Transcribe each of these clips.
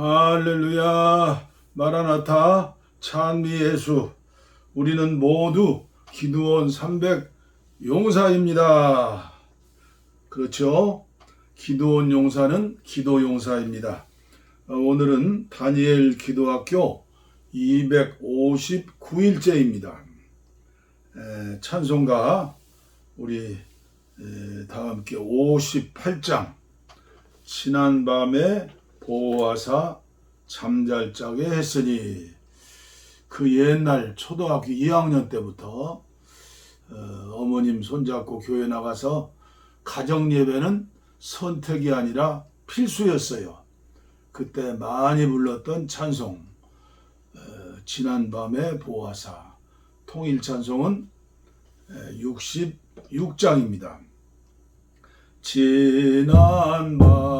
할렐루야 마라나타 찬미 예수 우리는 모두 기도원 300 용사입니다. 그렇죠? 기도원 용사는 기도 용사입니다. 어, 오늘은 다니엘 기도학교 259일째입니다. 찬송가 우리 에, 다 함께 58장 지난 밤에 보호하사 잠잘 적에 했으니 그 옛날 초등학교 2학년 때부터 어, 머님 손잡고 교회 나가서 가정 예배는 선택이 아니라 필수였어요. 그때 많이 불렀던 찬송 어, 지난 밤에 보호하사 통일 찬송은 66장입니다. 지난 밤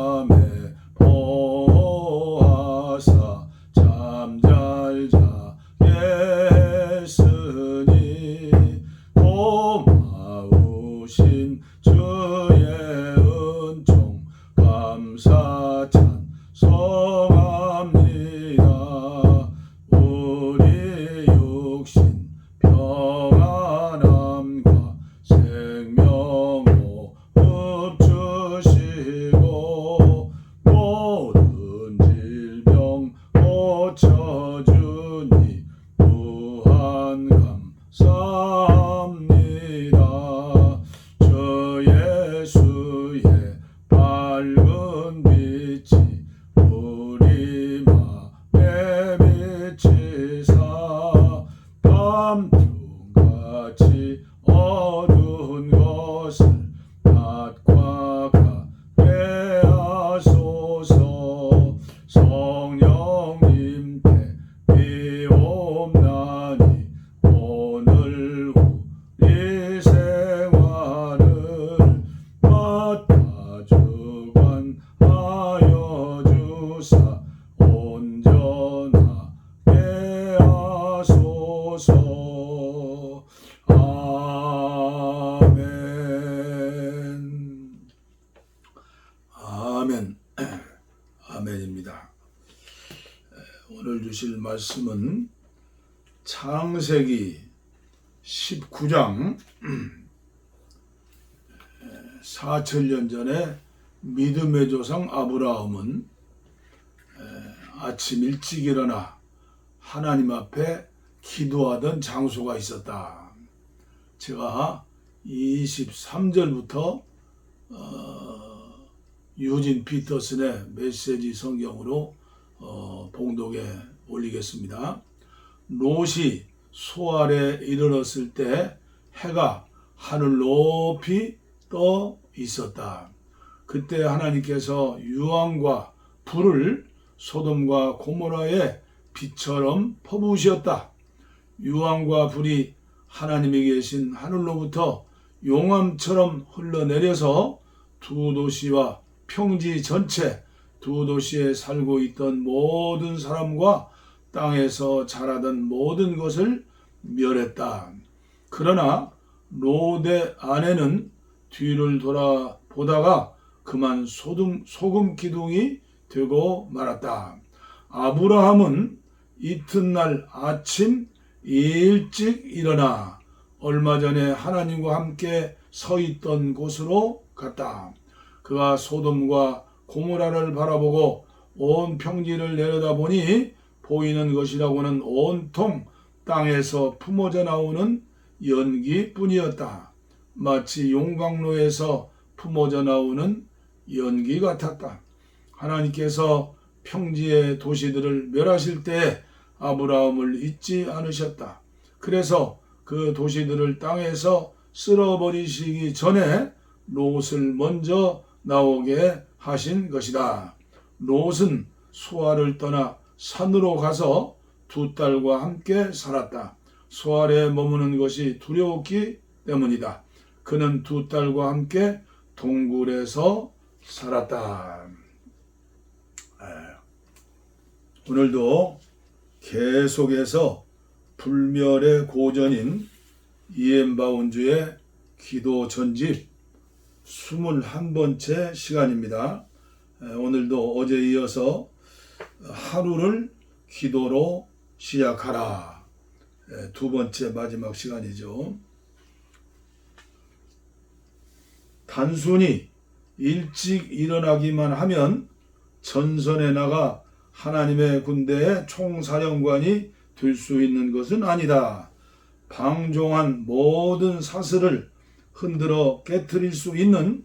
말씀은 창세기 19장 4천년 전에 믿음의 조상 아브라함은 아침 일찍 일어나 하나님 앞에 기도하던 장소가 있었다. 제가 23절부터 어, 유진 피터슨의 메시지 성경으로 어, 봉독에 올리겠습니다. 롯이 소알에 이르렀을 때 해가 하늘 높이 떠 있었다. 그때 하나님께서 유황과 불을 소돔과 고모라의 빛처럼 퍼부으셨다. 유황과 불이 하나님이 계신 하늘로부터 용암처럼 흘러내려서 두 도시와 평지 전체 두 도시에 살고 있던 모든 사람과 땅에서 자라던 모든 것을 멸했다. 그러나 롯의 아내는 뒤를 돌아보다가 그만 소금, 소금 기둥이 되고 말았다. 아브라함은 이튿날 아침 일찍 일어나 얼마 전에 하나님과 함께 서 있던 곳으로 갔다. 그가 소돔과 고모라를 바라보고 온 평지를 내려다보니 보이는 것이라고는 온통 땅에서 품어져 나오는 연기뿐이었다. 마치 용광로에서 품어져 나오는 연기 같았다. 하나님께서 평지의 도시들을 멸하실 때 아브라함을 잊지 않으셨다. 그래서 그 도시들을 땅에서 쓸어버리시기 전에 롯을 먼저 나오게 하신 것이다. 롯은 수아를 떠나 산으로 가서 두 딸과 함께 살았다. 수알에 머무는 것이 두려웠기 때문이다. 그는 두 딸과 함께 동굴에서 살았다. 에, 오늘도 계속해서 불멸의 고전인 이엠바운주의 기도 전집 21번째 시간입니다. 에, 오늘도 어제 이어서 하루를 기도로 시작하라. 예, 두 번째 마지막 시간이죠. 단순히 일찍 일어나기만 하면 전선에 나가 하나님의 군대의 총사령관이 될 수 있는 것은 아니다. 방종한 모든 사슬을 흔들어 깨뜨릴 수 있는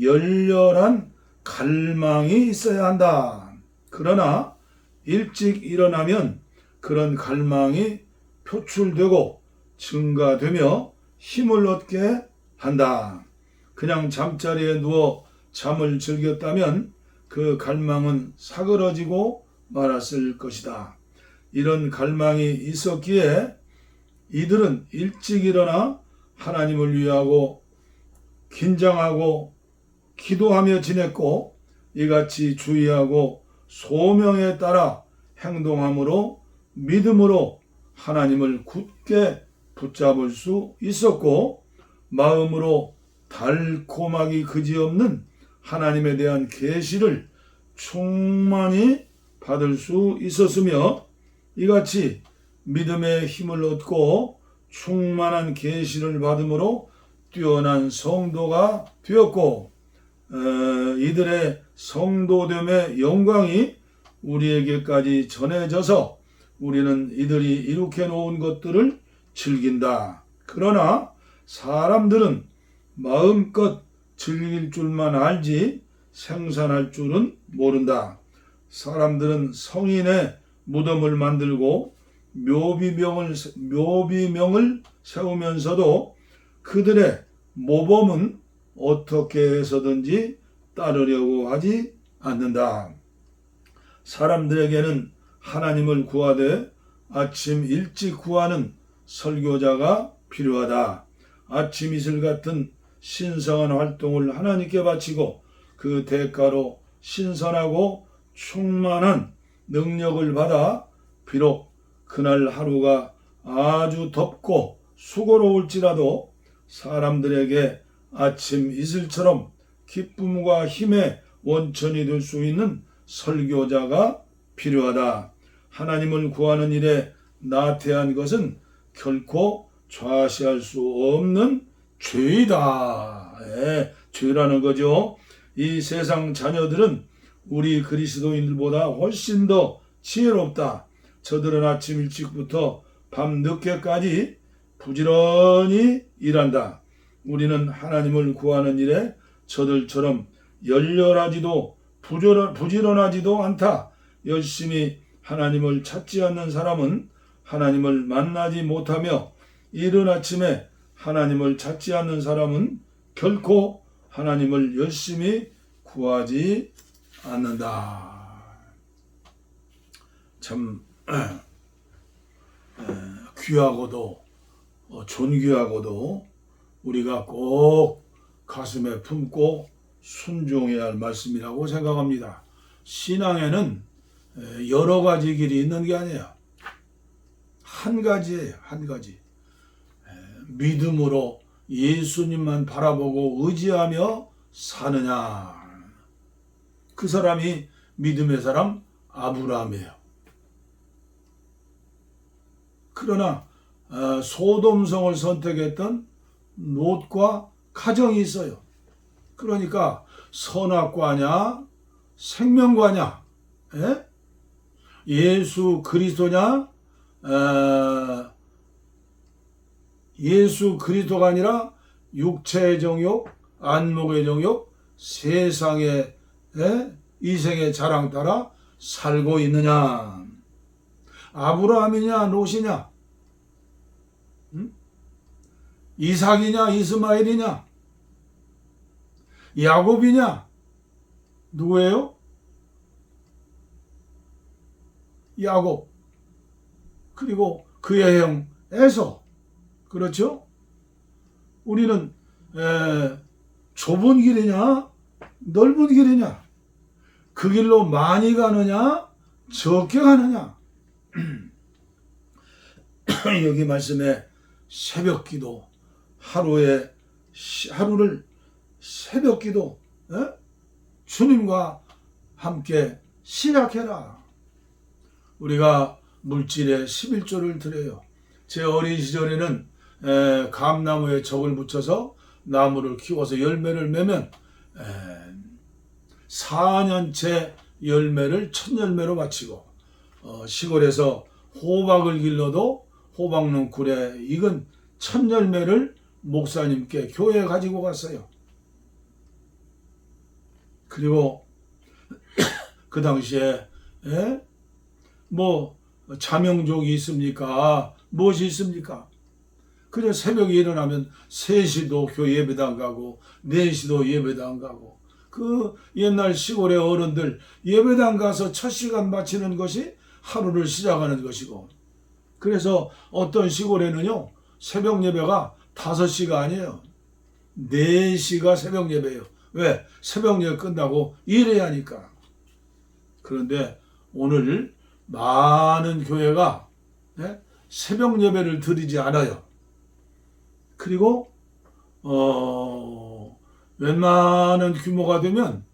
열렬한 갈망이 있어야 한다. 그러나 일찍 일어나면 그런 갈망이 표출되고 증가되며 힘을 얻게 한다. 그냥 잠자리에 누워 잠을 즐겼다면 그 갈망은 사그러지고 말았을 것이다. 이런 갈망이 있었기에 이들은 일찍 일어나 하나님을 위하고 긴장하고 기도하며 지냈고 이같이 주의하고 소명에 따라 행동함으로 믿음으로 하나님을 굳게 붙잡을 수 있었고 마음으로 달콤하기 그지없는 하나님에 대한 계시를 충만히 받을 수 있었으며 이같이 믿음의 힘을 얻고 충만한 계시를 받음으로 뛰어난 성도가 되었고 어, 이들의 성도됨의 영광이 우리에게까지 전해져서 우리는 이들이 이룩해 놓은 것들을 즐긴다. 그러나 사람들은 마음껏 즐길 줄만 알지 생산할 줄은 모른다. 사람들은 성인의 무덤을 만들고 묘비명을 묘비명을 세우면서도 그들의 모범은 어떻게 해서든지 따르려고 하지 않는다. 사람들에게는 하나님을 구하되 아침 일찍 구하는 설교자가 필요하다. 아침 이슬 같은 신성한 활동을 하나님께 바치고 그 대가로 신선하고 충만한 능력을 받아 비록 그날 하루가 아주 덥고 수고로울지라도 사람들에게 아침 이슬처럼 기쁨과 힘의 원천이 될 수 있는 설교자가 필요하다. 하나님을 구하는 일에 나태한 것은 결코 좌시할 수 없는 죄이다. 예, 죄라는 거죠. 이 세상 자녀들은 우리 그리스도인들보다 훨씬 더 지혜롭다. 저들은 아침 일찍부터 밤 늦게까지 부지런히 일한다. 우리는 하나님을 구하는 일에 저들처럼 열렬하지도 부지런, 부지런하지도 않다. 열심히 하나님을 찾지 않는 사람은 하나님을 만나지 못하며 이른 아침에 하나님을 찾지 않는 사람은 결코 하나님을 열심히 구하지 않는다. 참 귀하고도 어, 존귀하고도 우리가 꼭 가슴에 품고 순종해야 할 말씀이라고 생각합니다. 신앙에는 여러 가지 길이 있는 게 아니야. 한 가지예요, 한 가지. 믿음으로 예수님만 바라보고 의지하며 사느냐. 그 사람이 믿음의 사람 아브라함이에요. 그러나 어, 소돔성을 선택했던 롯과 가정이 있어요. 그러니까 선악과냐 생명과냐 예? 예수 그리스도냐 어, 예수 그리스도가 아니라 육체의 정욕 안목의 정욕 세상의 예? 이생의 자랑 따라 살고 있느냐 아브라함이냐 롯이냐 음? 이삭이냐 이스마엘이냐? 야곱이냐? 누구예요? 야곱. 그리고 그의 형 에서. 그렇죠? 우리는 에, 좁은 길이냐 넓은 길이냐? 그 길로 많이 가느냐 적게 가느냐? 여기 말씀에 새벽 기도 하루에 하루를 새벽 기도 에? 주님과 함께 시작해라 우리가 물질에 11조를 드려요. 제 어린 시절에는 에, 감나무에 적을 붙여서 나무를 키워서 열매를 매면 에, 4년째 열매를 첫 열매로 마치고 어, 시골에서 호박을 길러도 호박 넝쿨에 익은 첫 열매를 목사님께 교회에 가지고 갔어요. 그리고 그 당시에 에? 뭐 자명족이 있습니까? 무엇이 있습니까? 그래 새벽에 일어나면 3시도 교회 예배도 안 가고 4시도 예배도 안 가고 그 옛날 시골의 어른들 예배당 가서 첫 시간 마치는 것이 하루를 시작하는 것이고 그래서 어떤 시골에는요 새벽 예배가 5시가 아니에요 4시가 새벽 예배예요 왜? 새벽 예배 끝나고 일해야 하니까 그런데 오늘 많은 교회가 예? 새벽 예배를 드리지 않아요. 그리고 어, 웬만한 규모가 되면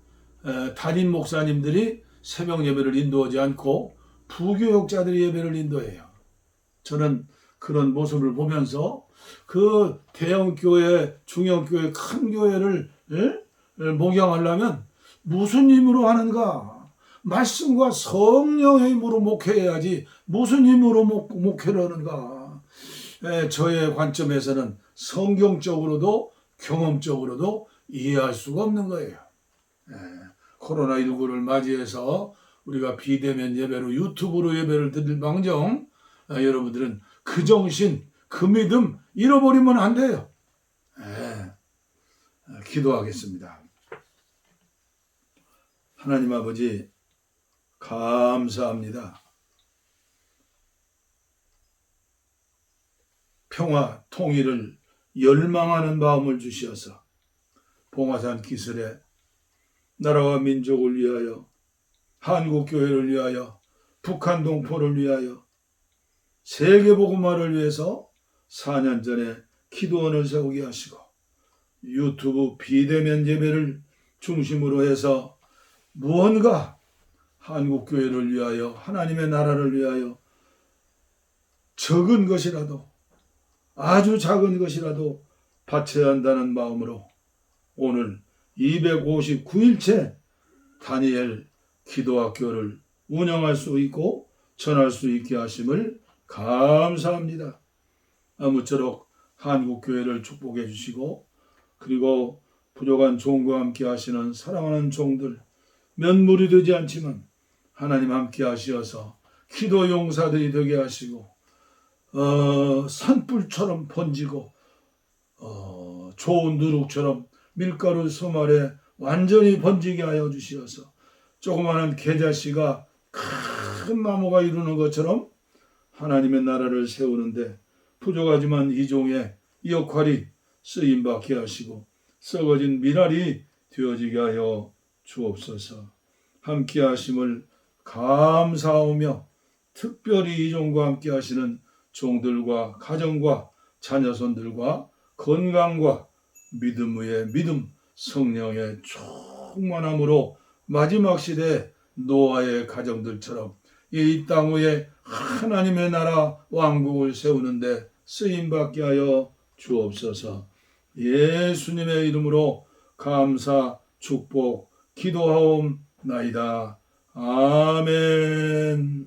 에, 담임 목사님들이 새벽 예배를 인도하지 않고 부교역자들이 예배를 인도해요. 저는 그런 모습을 보면서 그 대형 교회, 중형 교회, 큰 교회를 예? 목양하려면 무슨 힘으로 하는가? 말씀과 성령의 힘으로 목회해야지 무슨 힘으로 목, 목회를 하는가? 에, 저의 관점에서는 성경적으로도 경험적으로도 이해할 수가 없는 거예요. 에, 코로나19를 맞이해서 우리가 비대면 예배로 유튜브로 예배를 드릴 망정 아, 여러분들은 그 정신, 그 믿음 잃어버리면 안 돼요. 에, 아, 기도하겠습니다. 하나님 아버지 감사합니다. 평화, 통일을 열망하는 마음을 주시어서 봉화산 기술에 나라와 민족을 위하여 한국 교회를 위하여 북한 동포를 위하여 세계 복음화를 위해서 4년 전에 기도원을 세우게 하시고 유튜브 비대면 예배를 중심으로 해서 무언가 한국 교회를 위하여 하나님의 나라를 위하여 적은 것이라도 아주 작은 것이라도 바쳐야 한다는 마음으로 오늘 259일째 다니엘 기도학교를 운영할 수 있고 전할 수 있게 하심을 감사합니다. 아무쪼록 한국 교회를 축복해 주시고 그리고 부족한 종과 함께 하시는 사랑하는 종들 면물이 되지 않지만 하나님 함께 하시어서 기도 용사들이 되게 하시고 어, 산불처럼 번지고 어, 좋은 누룩처럼 밀가루 소말에 완전히 번지게 하여 주시어서 조그마한 계자씨가 큰 나무가 이루는 것처럼 하나님의 나라를 세우는데 부족하지만 이 종의 역할이 쓰임받게 하시고 썩어진 미랄이 되어지게 하여 주옵소서. 함께 하심을 감사하며 특별히 이 종과 함께 하시는 종들과 가정과 자녀손들과 건강과 믿음 위에 믿음 성령의 충만함으로 마지막 시대 노아의 가정들처럼 이 땅 위에 하나님의 나라 왕국을 세우는데 쓰임 받게 하여 주옵소서. 예수님의 이름으로 감사 축복 기도하옵나이다. 아멘.